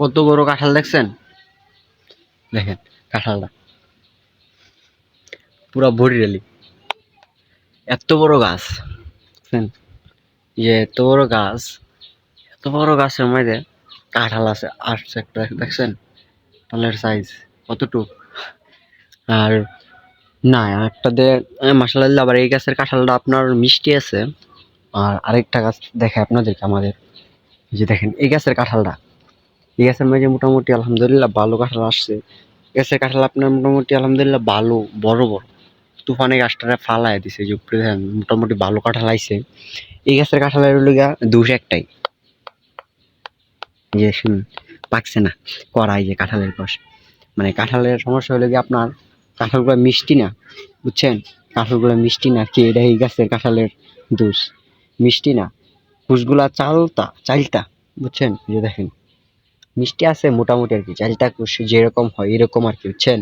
কত বড় কাঁঠাল দেখছেন? দেখেন, কাঁঠালটা। পুরা ভরি রেলি এত বড় গাছ যে এত বড় গাছ, এত বড় গাছের মধ্যে কাঁঠাল আছে, আসছে একটা, দেখছেন? কাঁঠালের সাইজ কতটুক? আর না একটা দিয়ে মাসাল্লাহ আবার এই গাছের কাঁঠালটা আপনার মিষ্টি আছে। আর আরেকটা গাছ দেখে আপনাদেরকে আমাদের। যে দেখেন, এই গাছের কাঁঠালটা। এই গাছের মধ্যে মোটামুটি আলহামদুলিল্লাহ ভালো কাঁঠাল আসছে। গাছের কাঁঠাল আপনার মোটামুটি আলহামদুলিল্লাহ ভালো, বড় বড়। তুফানে গাছটারে ফালায় দিছে, যে মোটামুটি ভালো কাঁঠাল আইছে। এই গাছের কাঁঠালের হলো গিয়া দুষ একটাই। যে শুন, পাকছে না, করাই যে কাঁঠালের কষ মানে কাঁঠালের সমস্যা হলো গিয়ে আপনার কাঁঠালগুলো মিষ্টি না, বুঝছেন? কাঁঠালগুলো মিষ্টি না, কি এটা এই গাছের কাঁঠালের দোষ? মিষ্টি না, কুশগুলা চালতা চালতা বুঝছেন? যে দেখেন। মিষ্টি আছে মোটামুটি আর কি চাহিদা যেরকম হয় এরকম আর কি বুঝছেন?